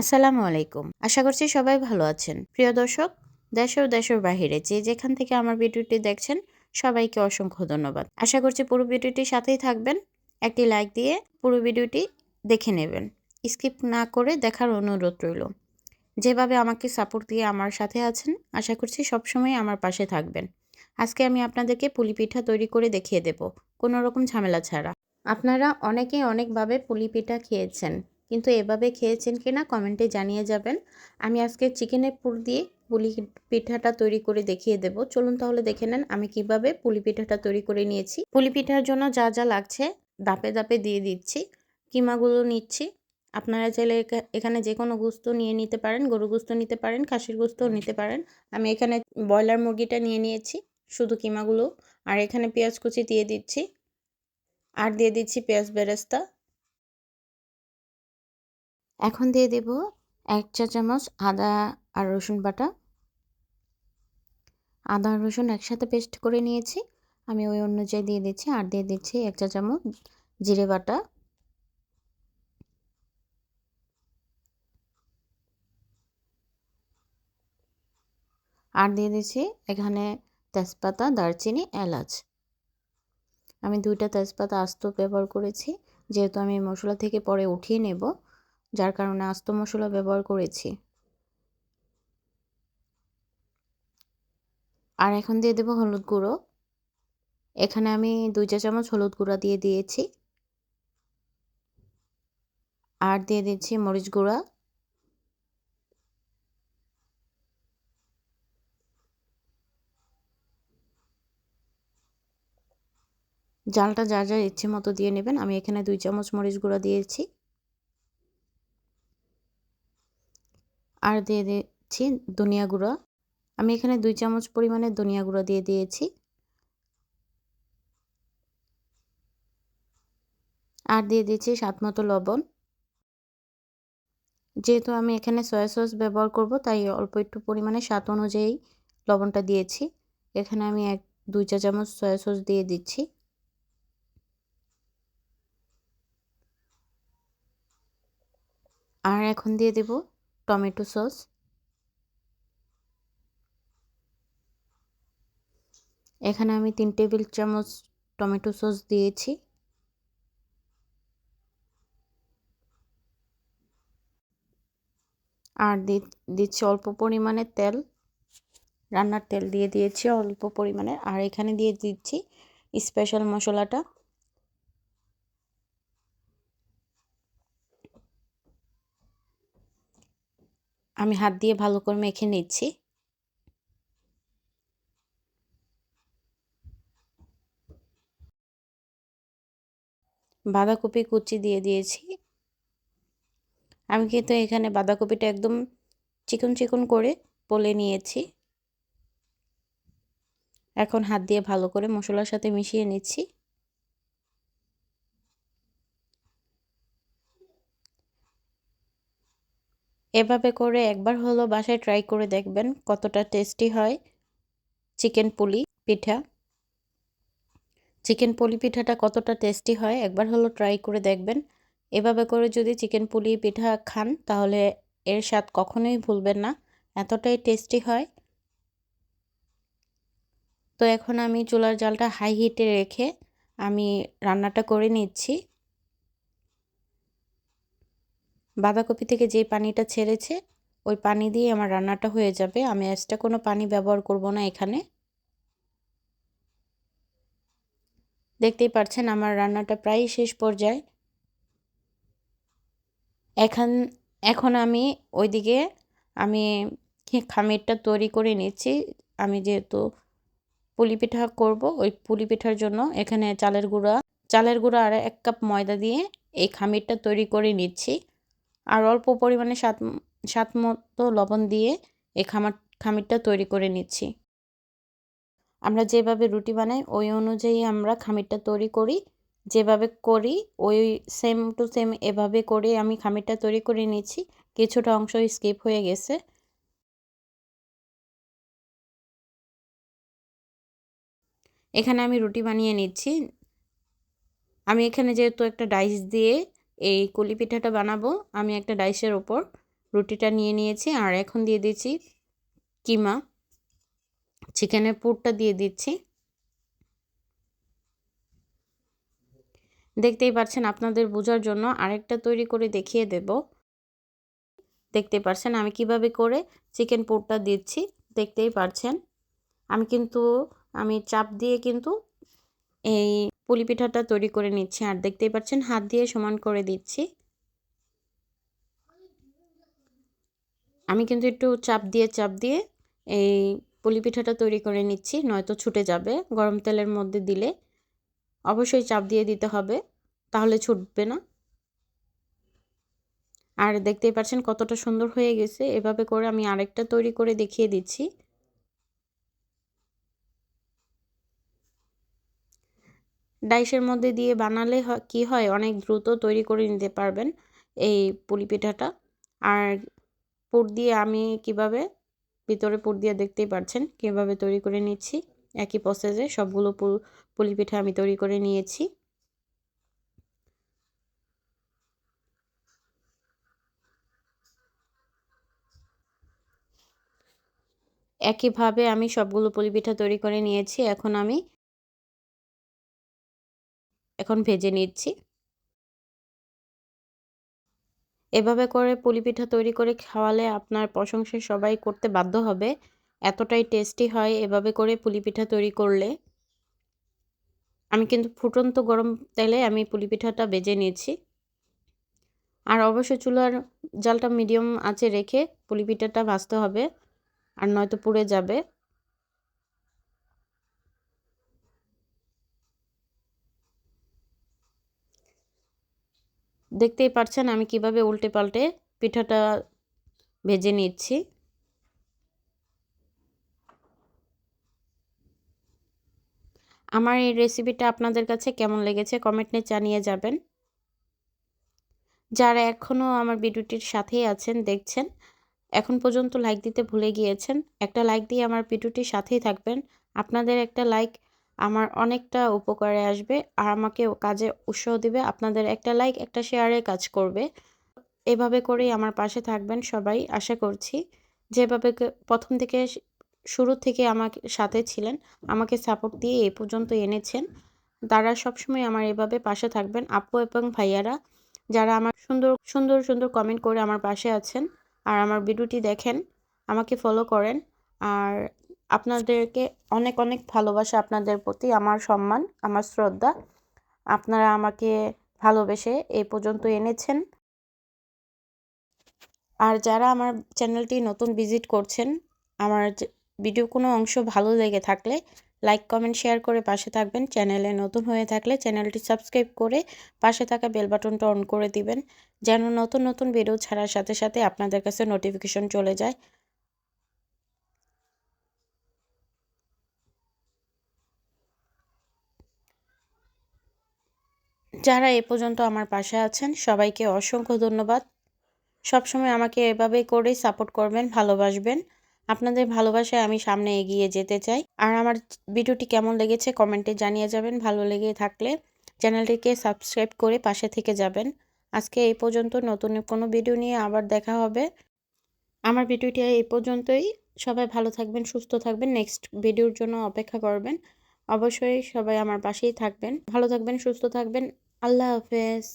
আসসালামু আলাইকুম। আশা করছি সবাই ভালো আছেন। প্রিয় দর্শক, দেশ ও দেশের বাহিরে যে যেখান থেকে আমার ভিডিওটি দেখছেন, সবাইকে অসংখ্য ধন্যবাদ। আশা করছি পুরো ভিডিওটির সাথেই থাকবেন। একটি লাইক দিয়ে পুরো ভিডিওটি দেখে নেবেন। স্কিপ না করে দেখার অনুরোধ রইল। যেভাবে আমাকে সাপোর্ট দিয়ে আমার সাথে আছেন, আশা করছি সবসময় আমার পাশে থাকবেন। আজকে আমি আপনাদেরকে পুলি পিঠা তৈরি করে দেখিয়ে দেব, কোনো রকম ঝামেলা ছাড়া। আপনারা অনেকেই অনেকভাবে পুলি পিঠা খেয়েছেন। কিন্তু এভাবে খেয়েছেন কি না কমেন্টে জানিয়ে যাবেন। আমি আজকে চিকেনের পুর দিয়ে পুলি পিঠাটা তৈরি করে দেখিয়ে দেব। চলুন তাহলে দেখে নেন আমি কীভাবে পুলি পিঠাটা তৈরি করে নিয়েছি। পুলি পিঠার জন্য যা যা লাগছে দাপে দাপে দিয়ে দিচ্ছি। কিমাগুলো নিচ্ছি। আপনারা চাইলে এখানে যে কোনো গুস্ত নিয়ে নিতে পারেন গরু গুস্ত নিতে পারেন, খাসির গুস্তও নিতে পারেন। আমি এখানে ব্রয়লার মুরগিটা নিয়ে নিয়েছি, শুধু কিমাগুলো। আর এখানে পেঁয়াজ কুচি দিয়ে দিচ্ছি। আর দিয়ে দিচ্ছি পেঁয়াজ বেরেস্তা। এখন দিয়ে দেব এক চা চামচ আদা আর রসুন বাটা। আদা আর রসুন একসাথে পেস্ট করে নিয়েছি। আমি ওই অনুযায়ী দিয়ে দিচ্ছি আর দিয়ে দিচ্ছি এক চা চামচ জিরে বাটা। আর দিয়ে দিচ্ছি এখানে তেজপাতা, দারচিনি, এলাচ। আমি দুইটা তেজপাতা আস্ত ব্যবহার করেছি। যেহেতু আমি মশলা থেকে পরে উঠিয়ে নেব যার কারণে আস্ত মশলা ব্যবহার করেছি। আর এখন দিয়ে দেবো হলুদ গুঁড়ো। এখানে আমি দুই চা চামচ হলুদ গুঁড়া দিয়ে দিয়েছি। আর দিয়ে দিচ্ছি মরিচ গুঁড়া। জালটা যা যা ইচ্ছে মতো দিয়ে নেবেন, আমি এখানে দুই চামচ মরিচ গুঁড়া দিয়েছি। আর দিয়ে দিচ্ছি ধনিয়া গুঁড়া। আমি এখানে দুই চামচ পরিমাণে ধনিয়া গুঁড়া দিয়ে দিয়েছি। আর দিয়ে দিচ্ছি স্বাদ মতো লবণ। যেহেতু আমি এখানে সয়া সস ব্যবহার করব, তাই অল্প একটু পরিমাণে স্বাদ অনুযায়ী লবণটা দিয়েছি। এখানে আমি এক, দুই চা চামচ সয়া সস দিয়ে দিচ্ছি। আর এখন দিয়ে দেব টমেটো সস। এখানে আমি তিন টেবিল চামচ টমেটো সস দিয়েছি। আর দিচ্ছি অল্প পরিমাণে তেল। রান্নার তেল দিয়ে দিয়েছি অল্প পরিমাণে। আর এখানে দিয়ে দিচ্ছি স্পেশাল মশলাটা। আমি হাত দিয়ে ভালো করে মেখে নিচ্ছি। বাঁধাকপি কুচি দিয়ে দিয়েছি। আমি কিন্তু এখানে বাঁধাকপিটা একদম চিকন চিকন করে পলে নিয়েছি। এখন হাত দিয়ে ভালো করে মশলার সাথে মিশিয়ে নিচ্ছি। এভাবে করে একবার হলো বাসায় ট্রাই করে দেখবেন কতটা টেস্টি হয়। চিকেন পুলি পিঠা। চিকেন পুলি পিঠাটা কতটা টেস্টি হয় একবার হলো ট্রাই করে দেখবেন। এভাবে করে যদি চিকেন পুলি পিঠা খান তাহলে এর স্বাদ কখনোই ভুলবেন না, এতটাই টেস্টি হয়। তো এখন আমি চুলার জালটা হাই হিটে রেখে আমি রান্নাটা করে নিচ্ছি। বাঁধাকপি থেকে যে পানিটা ছেড়েছে, ওই পানি দিয়ে আমার রান্নাটা হয়ে যাবে। আমি এক্সট্রা কোনো পানি ব্যবহার করব না এখানে। দেখতেই পাচ্ছেন আমার রান্নাটা প্রায় শেষ পর্যায়ে। এখন এখন আমি ওইদিকে আমি খামিরটা তৈরি করে নিচ্ছি। আমি যেহেতু পুলি পিঠা করব, ওই পুলি পিঠার জন্য এখানে চালের গুঁড়া চালের গুঁড়া আর এক কাপ ময়দা দিয়ে এই খামিরটা তৈরি করে নিচ্ছি। আর অল্প পরিমাণে স্বাদ স্বাদ মতো লবণ দিয়ে এই খামার, খামিরটা তৈরি করে নিচ্ছি। আমরা যেভাবে রুটি বানাই, ওই অনুযায়ী আমরা খামিরটা তৈরি করি। যেভাবে করি, ওই সেম টু সেম এভাবে করে আমি খামিরটা তৈরি করে নিচ্ছি। কিছুটা অংশ স্কিপ হয়ে গেছে। এখানে আমি রুটি বানিয়ে নিচ্ছি। আমি এখানে যেহেতু একটা ডাইস দিয়ে এই কলি পিঠাটা বানাবো। আমি একটা ডাইসের ওপর রুটিটা নিয়ে নিয়েছি আর এখন দিয়ে দিচ্ছি কিমা। চিকেনের পুরটা দিয়ে দিচ্ছি। দেখতেই পাচ্ছেন আপনাদের বোঝার জন্য আরেকটা তৈরি করে দেখিয়ে দেব। দেখতে পাচ্ছেন আমি কীভাবে করে চিকেন পুরটা দিচ্ছি। দেখতেই পাচ্ছেন আমি কিন্তু, আমি চাপ দিয়ে কিন্তু এই পুলি পিঠাটা তৈরি করে নিচ্ছি আর দেখতেই পাচ্ছেন হাত দিয়ে সমান করে দিচ্ছি। আমি কিন্তু একটু চাপ দিয়ে চাপ দিয়ে এই পুলি পিঠাটা তৈরি করে নিচ্ছি, নয়তো ছুটে যাবে। গরম তেলের মধ্যে দিলে অবশ্যই চাপ দিয়ে দিতে হবে, তাহলে ছুটবে না। আর দেখতেই পাচ্ছেন কতটা সুন্দর হয়ে গেছে। এভাবে করে আমি আরেকটা তৈরি করে দেখিয়ে দিচ্ছি। ডাইসের মধ্যে দিয়ে বানালে কি হয়, অনেক দ্রুত তৈরি করে নিতে পারবেন এই পুলি পিঠাটা। আর পুর দিয়ে আমি কীভাবে, ভিতরে পুর দিয়ে দেখতেই পাচ্ছেন কীভাবে তৈরি করে নিচ্ছি। একই প্রসেসে সবগুলো পুলি পিঠা আমি তৈরি করে নিয়েছি। একইভাবে আমি সবগুলো পুলি পিঠা তৈরি করে নিয়েছি। এখন আমি এখন ভেজে নিচ্ছি। এভাবে করে পুলি পিঠা তৈরি করে খাওয়ালে আপনার প্রশংসা সবাই করতে বাধ্য হবে। এতটাই টেস্টি হয় এভাবে করে পুলি পিঠা তৈরি করলে। আমি কিন্তু ফুটন্ত গরম তেলে আমি পুলি পিঠাটা বেজে নিয়েছি। আর অবশ্যই চুলার জালটা মিডিয়াম আঁচে রেখে পুলি পিঠাটা ভাজতে হবে, আর নয়তো পুড়ে যাবে। দেখতেই পাচ্ছেন আমি কীভাবে উল্টে পাল্টে পিঠাটা ভেজে নিচ্ছি। আমার এই রেসিপিটা আপনাদের কাছে কেমন লেগেছে কমেন্টে জানিয়ে যাবেন। যারা এখনও আমার ভিডিওটির সাথেই আছেন, দেখছেন, এখন পর্যন্ত লাইক দিতে ভুলে গিয়েছেন, একটা লাইক দিয়ে আমার ভিডিওটির সাথেই থাকবেন। আপনাদের একটা লাইক আমার অনেকটা উপকারে আসবে আর আমাকে কাজে উৎসাহ দিবে। আপনাদের একটা লাইক একটা শেয়ারে কাজ করবে। এভাবে করেই আমার পাশে থাকবেন সবাই, আশা করছি। যেভাবে প্রথম থেকে শুরু থেকে আমাকে সাথে ছিলেন, আমাকে সাপোর্ট দিয়ে এ পর্যন্ত এনেছেন। তারা সবসময় আমার এভাবে পাশে থাকবেন। আপু এবং ভাইয়ারা, যারা আমার সুন্দর সুন্দর সুন্দর কমেন্ট করে আমার পাশে আছেন আর আমার ভিডিওটি দেখেন, আমাকে ফলো করেন। আর আপনাদেরকে অনেক অনেক ভালোবাসা আপনাদের প্রতি, আমার সম্মান, আমার শ্রদ্ধা। আপনারা আমাকে ভালোবেসে এই পর্যন্ত এনেছেন। আর যারা আমার চ্যানেলটি নতুন ভিজিট করছেন, আমার ভিডিও কোনো অংশ ভালো লেগে থাকলে লাইক, কমেন্ট, শেয়ার করে পাশে থাকবেন। চ্যানেলে নতুন হয়ে থাকলে চ্যানেলটি সাবস্ক্রাইব করে পাশে থাকা বেল বাটনটা অন করে দিবেন, যেন নতুন নতুন ভিডিও ছাড়ার সাথে সাথে আপনাদের কাছে নোটিফিকেশন চলে যায়। যারা এ পর্যন্ত আমার পাশে আছেন, সবাইকে অসংখ্য ধন্যবাদ। সবসময় আমাকে এভাবে করেই সাপোর্ট করবেন, ভালোবাসবেন। আপনাদের ভালোবাসায় আমি সামনে এগিয়ে যেতে চাই। আর আমার ভিডিওটি কেমন লেগেছে কমেন্টে জানিয়ে যাবেন, ভালো লেগে থাকলে চ্যানেলটিকে সাবস্ক্রাইব করে পাশে থেকে যাবেন। আজকে এই পর্যন্ত, নতুন কোনো ভিডিও নিয়ে আবার দেখা হবে। আমার ভিডিওটি এই পর্যন্তই। সবাই ভালো থাকবেন, সুস্থ থাকবেন, নেক্সট ভিডিওর জন্য অপেক্ষা করবেন। অবশ্যই সবাই আমার পাশেই থাকবেন। ভালো থাকবেন, সুস্থ থাকবেন। আল্লাহ হাফেজ